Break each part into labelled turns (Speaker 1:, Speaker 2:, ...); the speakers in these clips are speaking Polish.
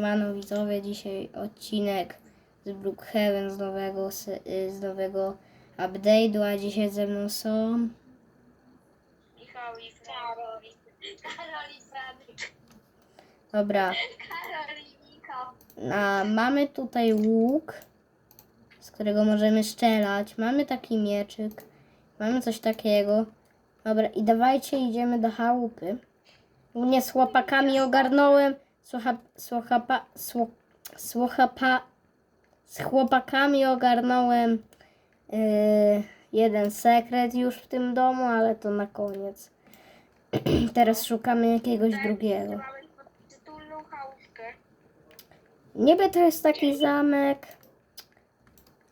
Speaker 1: Mano widzowie, dzisiaj odcinek z Brookhaven z nowego, y, z nowego update'u, a dzisiaj ze mną są...
Speaker 2: Michał i Karol. Karol i Franek.
Speaker 1: Dobra,
Speaker 2: Karol i Michał.
Speaker 1: a mamy tutaj łuk, z którego możemy strzelać. Mamy taki mieczyk, mamy coś takiego. Dobra, i dawajcie idziemy do chałupy. Nie z chłopakami ogarnąłem, słucha, słuchapa, słu, słuchapa, z chłopakami ogarnąłem yy, jeden sekret już w tym domu, ale to na koniec. Teraz szukamy jakiegoś drugiego.
Speaker 2: Mamy podtytulną chałupkę.
Speaker 1: Niby to jest taki zamek,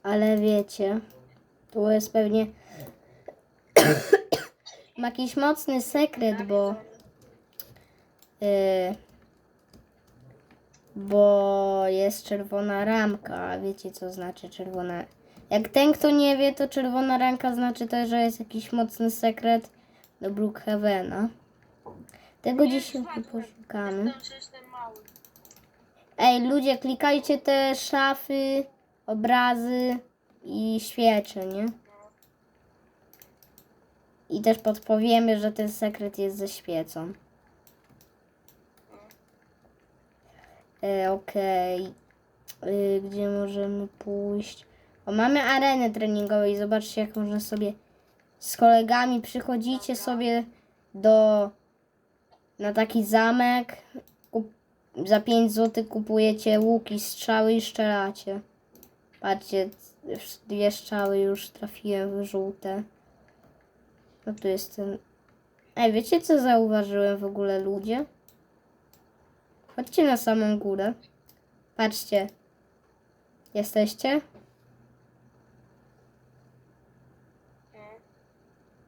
Speaker 1: ale wiecie, tu jest pewnie ma jakiś mocny sekret, bo yy, bo jest czerwona ramka, a wiecie co znaczy czerwona jak ten kto nie wie, to czerwona ramka znaczy też, że jest jakiś mocny sekret do Brookhavena. Tego dzisiaj poszukamy. Ej, ludzie, klikajcie te szafy, obrazy i świecze, nie? I też podpowiemy, że ten sekret jest ze świecą. E, Okej. E, Gdzie możemy pójść? O, mamy arenę treningową i zobaczcie, jak można sobie z kolegami przychodzicie sobie do na taki zamek, kup, za 5 zł kupujecie łuki, strzały i strzelacie. Patrzcie, dwie strzały już trafiłem w żółte. No tu jest ten... Ej, wiecie co zauważyłem w ogóle ludzie? Chodźcie na samą górę. Patrzcie. Jesteście?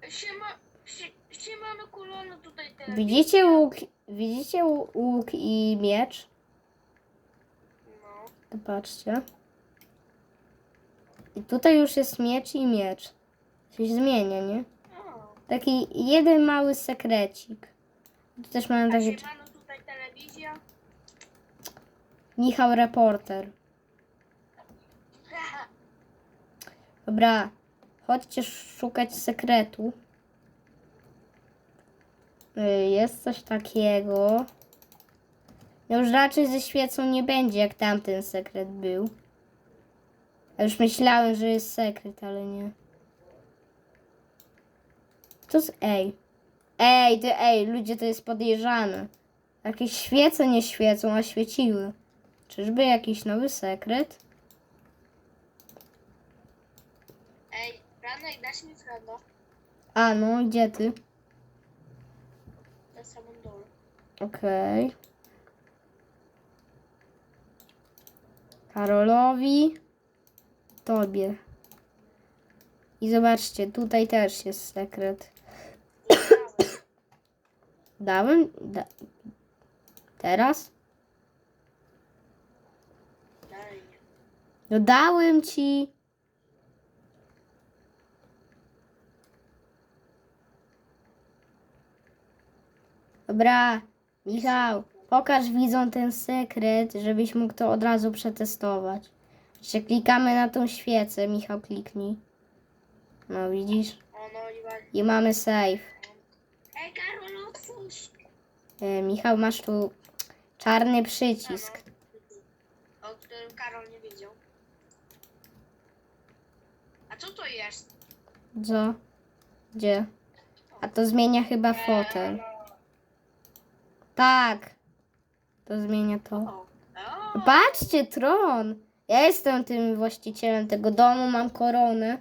Speaker 2: Siema, sie, siemano kolono tutaj teraz.
Speaker 1: Widzicie łuk, widzicie łu- łuk i miecz?
Speaker 2: No.
Speaker 1: To patrzcie. I tutaj już jest miecz i miecz. Coś zmienia, nie? Taki jeden mały sekrecik. Tu też mamy
Speaker 2: A
Speaker 1: taki
Speaker 2: siemano.
Speaker 1: Michał Reporter. Dobra, chodźcie szukać sekretu. Y, Jest coś takiego. No już raczej ze świecą nie będzie, jak tamten sekret był. Ja już myślałem, że jest sekret, ale nie. To jest ej. Ej, ty ej, ludzie, to jest podejrzane. Jakieś świece nie świecą, a świeciły. Czyżby jakiś nowy sekret?
Speaker 2: Ej, Franek, dasz mi Frano?
Speaker 1: A, no, gdzie ty?
Speaker 2: Na samym dole.
Speaker 1: Okej. Karolowi. Tobie. I zobaczcie, tutaj też jest sekret. Dałem? Da Teraz?
Speaker 2: Dalej nie.
Speaker 1: No dałem ci. Dobra, Michał, pokaż widzom ten sekret, żebyś mógł to od razu przetestować. Jeszcze klikamy na tą świecę, Michał kliknij. No widzisz?
Speaker 2: I
Speaker 1: mamy save.
Speaker 2: Ej, Karol, otwórz!
Speaker 1: E, Michał, masz tu czarny przycisk.
Speaker 2: O którym Karol nie wiedział. A co to jest?
Speaker 1: Co? Gdzie? A to zmienia chyba fotel. Tak. To zmienia to.
Speaker 2: O. O.
Speaker 1: Patrzcie, tron! Ja jestem tym właścicielem tego domu, mam koronę,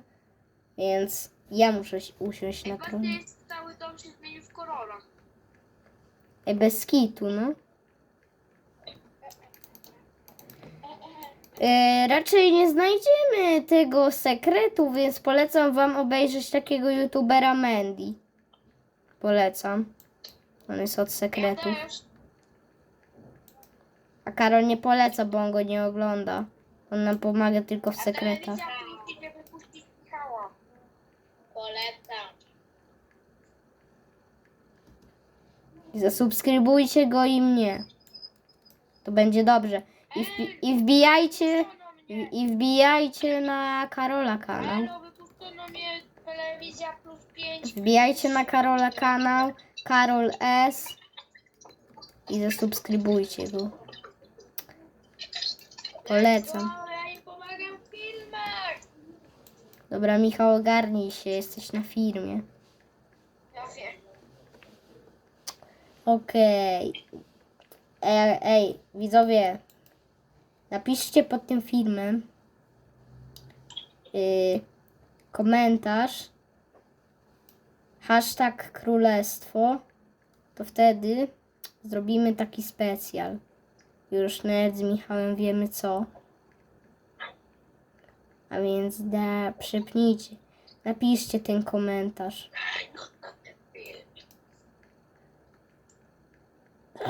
Speaker 1: więc ja muszę si- usiąść na
Speaker 2: Ej,
Speaker 1: tronie.
Speaker 2: jest cały dom się zmienił w korona.
Speaker 1: Ej, bez kitu, no. E, raczej nie znajdziemy tego sekretu, więc polecam wam obejrzeć takiego youtubera Mandy. Polecam. On jest od sekretów. A Karol nie poleca, bo on go nie ogląda. On nam pomaga tylko w sekretach.
Speaker 2: Polecam.
Speaker 1: Zasubskrybujcie go i mnie. To będzie dobrze. I, wbi- i wbijajcie, i, i wbijajcie na Karola kanał.
Speaker 2: Halo, wypuszczono mnie telewizja plus 5.
Speaker 1: Wbijajcie na Karola kanał, Karol S. I zasubskrybujcie go. Polecam.
Speaker 2: Ja im pomagam w filmach.
Speaker 1: Dobra, Michał, ogarnij się, jesteś na firmie.
Speaker 2: Ja wiem.
Speaker 1: Okej. Ej, ej, widzowie, napiszcie pod tym filmem yy, komentarz hashtag królestwo, to wtedy zrobimy taki specjal. Już nawet z Michałem wiemy co. A więc da, przypnijcie, napiszcie ten komentarz.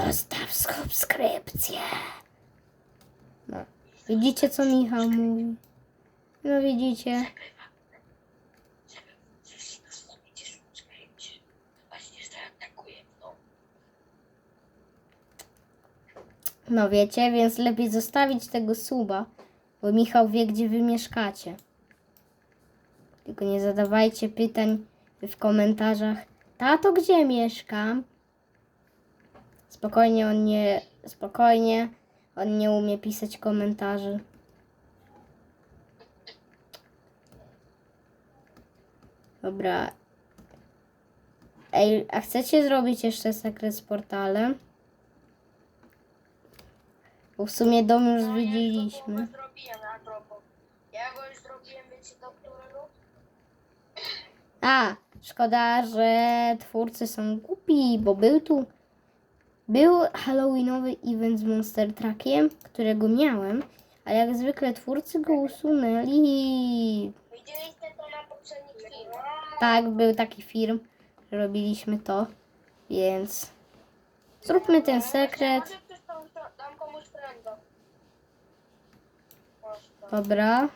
Speaker 1: Zostaw subskrypcję. Widzicie, co Michał mówi? No widzicie. No wiecie, więc lepiej zostawić tego suba, bo Michał wie, gdzie wy mieszkacie. Tylko nie zadawajcie pytań w komentarzach. Tato, gdzie mieszkam? Spokojnie, on nie. Spokojnie. On nie umie pisać komentarzy. Dobra. Ej, a chcecie zrobić jeszcze sekret z portalem? Bo w sumie dom już
Speaker 2: No, ja już go
Speaker 1: zwiedziliśmy.
Speaker 2: zrobiłem a propos. Ja go już zrobiłem, wiecie do którego?
Speaker 1: A, szkoda, że twórcy są głupi, bo był tu. Był Halloweenowy event z Monster Truckiem, którego miałem, a jak zwykle twórcy go usunęli.
Speaker 2: Widzieliście to na poprzednich filmach?
Speaker 1: Tak, był taki film, że robiliśmy to, więc zróbmy ten sekret. Dobra.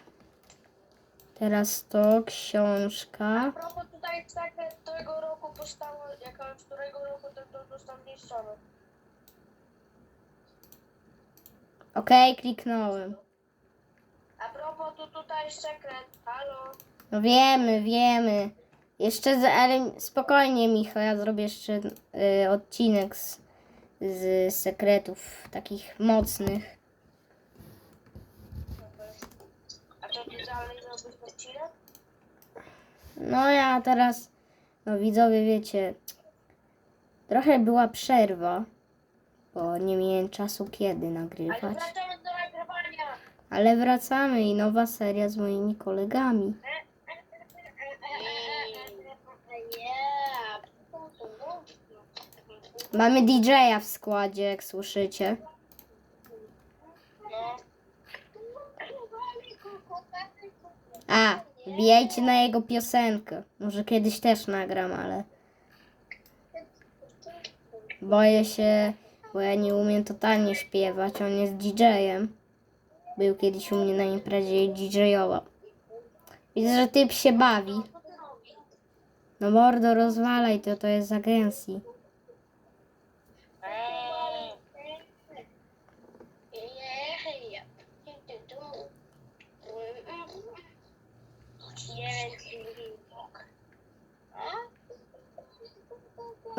Speaker 1: Teraz to
Speaker 2: A
Speaker 1: książka.
Speaker 2: propos tutaj sekret, którego roku powstało, jako którego roku ten to został zniszczony.
Speaker 1: Okej, kliknąłem.
Speaker 2: A propos, tu tutaj sekret, halo.
Speaker 1: No wiemy, wiemy. Jeszcze, za, ale spokojnie Michał, ja zrobię jeszcze y, odcinek z, z sekretów takich mocnych.
Speaker 2: A co ty dalej robisz odcinek?
Speaker 1: No ja teraz, no widzowie wiecie, trochę była przerwa, bo nie miałem czasu kiedy
Speaker 2: Ale
Speaker 1: nagrywać.
Speaker 2: wracamy do nagrywania.
Speaker 1: Ale wracamy i nowa seria z moimi kolegami. Mamy DJ-a w składzie, jak słyszycie.
Speaker 2: No.
Speaker 1: A, wbijajcie na jego piosenkę. Może kiedyś też nagram, ale boję się, bo ja nie umiem totalnie śpiewać. On jest DJ-em. Był kiedyś u mnie na imprezie i DJ-ował. Widzę, że typ się bawi. No mordo, rozwalaj to, to jest z agencji.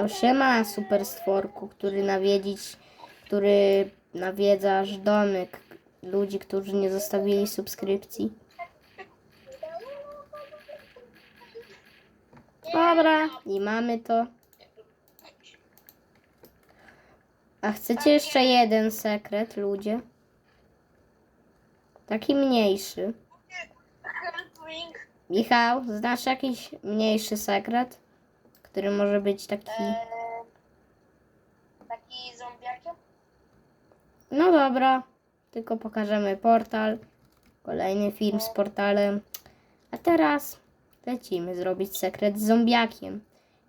Speaker 1: No siema, super stworku, który nawiedzić, który nawiedzasz domek ludzi, którzy nie zostawili subskrypcji. Dobra, i mamy to. A chcecie jeszcze jeden sekret, ludzie? Taki mniejszy. Michał, znasz jakiś mniejszy sekret, który może być taki...
Speaker 2: Taki zombiakiem?
Speaker 1: No dobra, tylko pokażemy portal. Kolejny film z portalem. A teraz lecimy zrobić sekret z zombiakiem.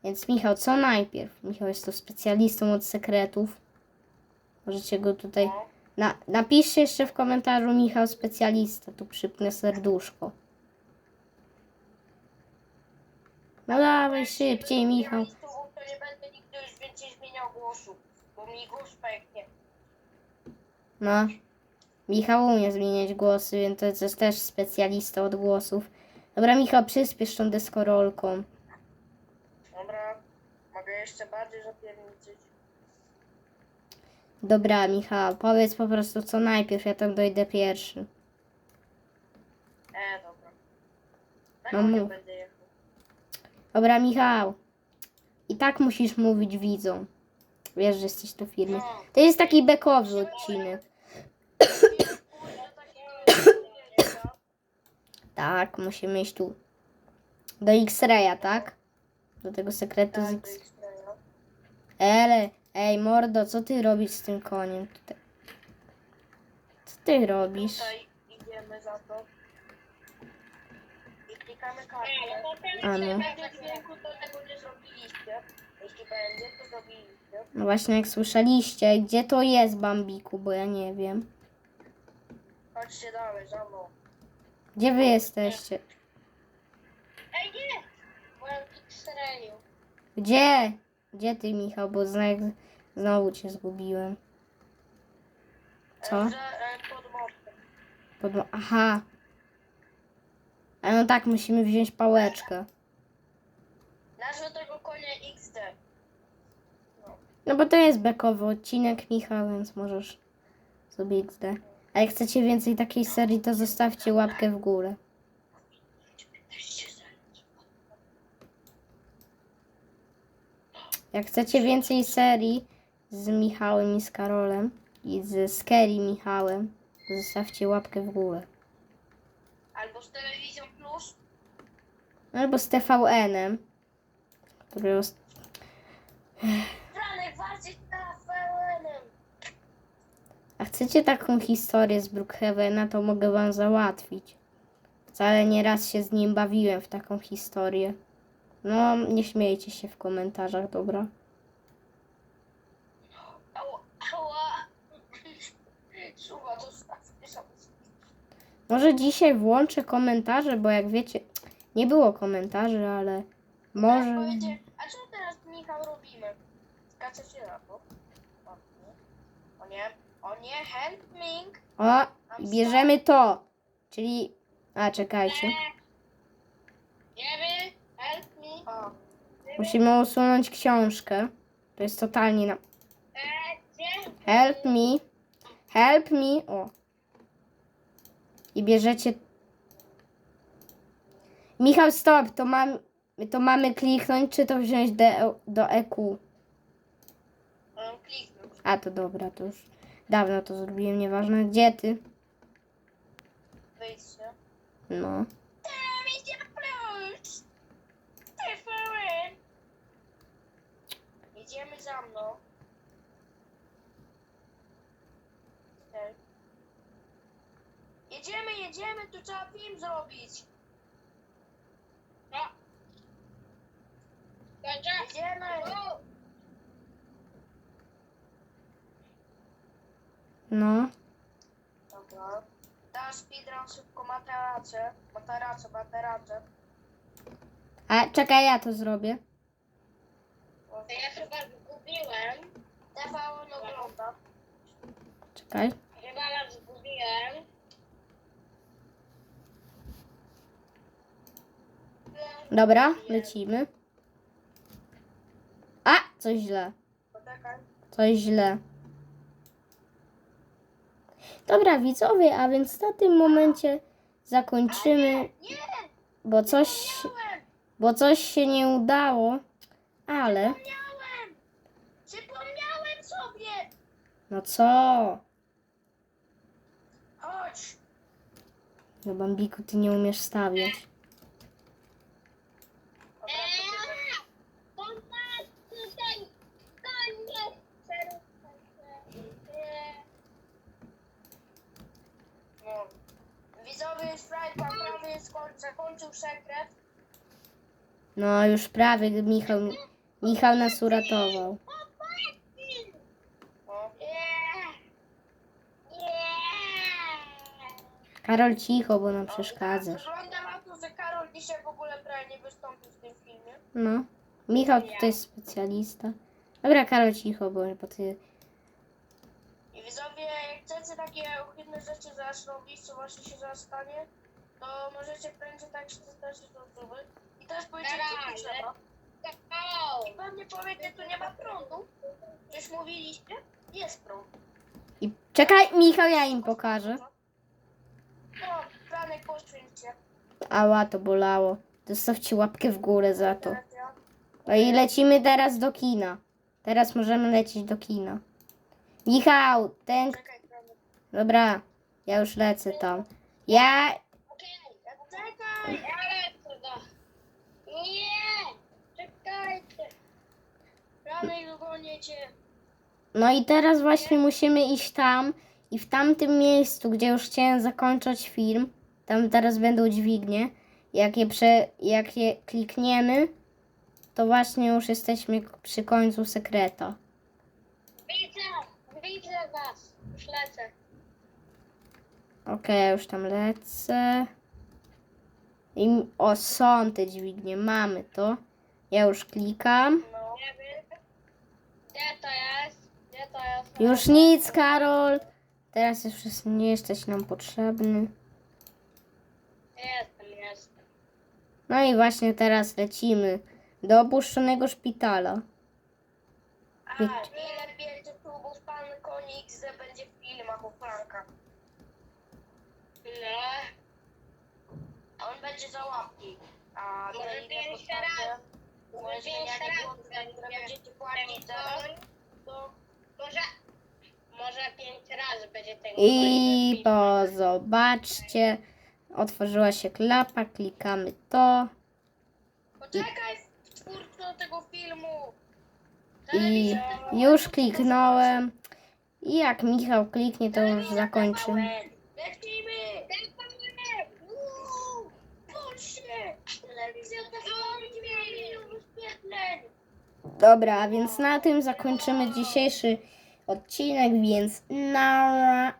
Speaker 1: Więc Michał, co najpierw? Michał jest tu specjalistą od sekretów. Możecie go tutaj... Na, napiszcie jeszcze w komentarzu Michał specjalista. Tu przypnę serduszko. No dawaj szybciej Michał.
Speaker 2: To nie będę nigdy już więcej zmieniał głosu, bo mi głos pęknie.
Speaker 1: No. Michał umie zmieniać głosy, więc to jest też specjalista od głosów. Dobra, Michał, przyspiesz tą deskorolką.
Speaker 2: Dobra, mogę jeszcze bardziej zapierniczyć.
Speaker 1: Dobra, Michał, powiedz po prostu co najpierw, ja tam dojdę pierwszy.
Speaker 2: E, dobra. Na
Speaker 1: No mów.
Speaker 2: będę.
Speaker 1: Dobra, Michał. I tak musisz mówić widzom. Wiesz, że jesteś tu.
Speaker 2: No.
Speaker 1: To jest taki bekowy odcinek. Tak, musimy iść tu. Do X-Raya, tak? Do tego sekretu z
Speaker 2: Tak,
Speaker 1: X. Ele, ej mordo, co ty robisz z tym koniem tutaj? Co ty robisz?
Speaker 2: Tutaj idziemy za to. Klikamy kartę.
Speaker 1: A no.
Speaker 2: Jeśli będzie dźwięku, to tego nie zrobiliście. Jeśli będzie, to zrobiliście.
Speaker 1: No właśnie jak słyszeliście, gdzie to jest Bambiku, bo ja nie wiem.
Speaker 2: Chodźcie dalej, za mną.
Speaker 1: Gdzie wy jesteście?
Speaker 2: Ej, nie! W X-rayu.
Speaker 1: Gdzie? Gdzie ty Michał, bo zna- znowu cię zgubiłem. Co?
Speaker 2: Że, e, pod mostem.
Speaker 1: Pod... Aha. A no tak, musimy wziąć pałeczkę.
Speaker 2: Nazwę tego konia XD. No.
Speaker 1: Bo to jest bekowy odcinek, Michał, więc możesz sobie XD. A jak chcecie więcej takiej serii, to zostawcie łapkę w górę. Jak chcecie więcej serii z Michałem i z Karolem i z Scary Michałem, to zostawcie łapkę w górę.
Speaker 2: Albo z telewizją plus.
Speaker 1: Albo z TVN-em, który os-
Speaker 2: Franek walczy z TVN-em.
Speaker 1: A chcecie taką historię z Brookhavena, to mogę wam załatwić. Wcale nie raz się z nim bawiłem w taką historię. No, nie śmiejcie się w komentarzach, dobra?
Speaker 2: Ała, ała. Suwa, to staw.
Speaker 1: Może dzisiaj włączę komentarze, bo jak wiecie, nie było komentarzy, ale może...
Speaker 2: Powiecie, a co teraz Michał robimy? Skacze się na to. O nie. O nie. Nie, helping.
Speaker 1: O, bierzemy to! Czyli... A, czekajcie.
Speaker 2: Wiemy, help me. O.
Speaker 1: Musimy usunąć książkę. To jest totalnie na...
Speaker 2: E?
Speaker 1: Help me. Help me. O. I bierzecie. Michał, stop. To, mam, to mamy kliknąć, czy to wziąć do, do E EQ?
Speaker 2: Mam kliknąć.
Speaker 1: A, to dobra, to już dawno to zrobiłem, nieważne. Gdzie ty?
Speaker 2: Wyjście.
Speaker 1: No.
Speaker 2: Telewizja plus. TVN. Jedziemy za mną. Okej. Jedziemy, jedziemy, tu trzeba film zrobić. No. Jedziemy.
Speaker 1: No.
Speaker 2: Dobra. Teraz speedrun szybko materace. Materace, materace.
Speaker 1: A, czekaj, ja to zrobię.
Speaker 2: To ja chyba zgubiłem. TVN ogląda.
Speaker 1: Czekaj.
Speaker 2: Chyba nas zgubiłem.
Speaker 1: Dobra, lecimy. A, coś źle. Coś źle. Dobra, widzowie, a więc na tym momencie zakończymy,
Speaker 2: Nie!
Speaker 1: bo coś, bo coś się nie udało, ale!
Speaker 2: Przypomniałem sobie!
Speaker 1: no co?
Speaker 2: Chodź!
Speaker 1: No Bambiku, ty nie umiesz stawiać.
Speaker 2: Eee, tutaj koniec No. Widzowie już prawie, skoń, zakończył sekret.
Speaker 1: No już prawie Michał, Michał nas uratował. Karol cicho, bo nam przeszkadzasz.
Speaker 2: Wygląda na to, że Karol dzisiaj w ogóle prawie nie wystąpił w tym filmie.
Speaker 1: No. Michał tutaj jest specjalista. Dobra, Karol cicho, bo, bo ty...
Speaker 2: I widzowie, chcecie takie ohydne rzeczy zaraz robić, co właśnie się zaraz stanie, to możecie będzie tak 400 osoby i teraz powiecie, co tu trzeba. I pewnie powiecie, tu nie ma prądu. Już mówiliście? Jest prąd.
Speaker 1: I czekaj, Michał, ja im pokażę.
Speaker 2: No, Franek, poświęć się.
Speaker 1: Ała, to bolało. Zostawcie łapkę w górę za to.
Speaker 2: Teraz ja.
Speaker 1: No i lecimy teraz do kina. Teraz możemy lecieć do kina. Michał, ten...
Speaker 2: Czekaj.
Speaker 1: Dobra, ja już lecę tam. Ja...
Speaker 2: Czekaj!
Speaker 3: Ale to da. Nie! Czekajcie!
Speaker 2: Franek, dogonię cię.
Speaker 1: No i teraz właśnie musimy iść tam i w tamtym miejscu, gdzie już chciałem zakończyć film, tam teraz będą dźwignie. Jak je, prze, jak je klikniemy, to właśnie już jesteśmy przy końcu sekreta.
Speaker 3: Widzę! Widzę was! Już lecę.
Speaker 1: Okej, ja już tam lecę. I o, są te dźwignie, mamy to. Ja już klikam.
Speaker 2: No.
Speaker 3: Gdzie to jest? Gdzie to jest?
Speaker 1: Już nic, Karol. Teraz już nie jesteś nam potrzebny.
Speaker 3: Jestem, jestem.
Speaker 1: No i właśnie teraz lecimy do opuszczonego szpitala.
Speaker 2: A ile
Speaker 3: No.
Speaker 2: On będzie za łapki. A
Speaker 3: Może
Speaker 2: ile
Speaker 3: pięć razy. Może pięć
Speaker 2: zmienianie
Speaker 3: razy
Speaker 2: głosów,
Speaker 3: będzie.
Speaker 2: które będziecie płacić zaraz, to
Speaker 3: Może, może pięć razy będzie ten
Speaker 1: I po zobaczcie, otworzyła się klapa, klikamy to
Speaker 2: poczekaj w do tego filmu.
Speaker 1: i już kliknąłem. I jak Michał kliknie, to już zakończymy. Dobra, więc na tym zakończymy dzisiejszy odcinek, więc na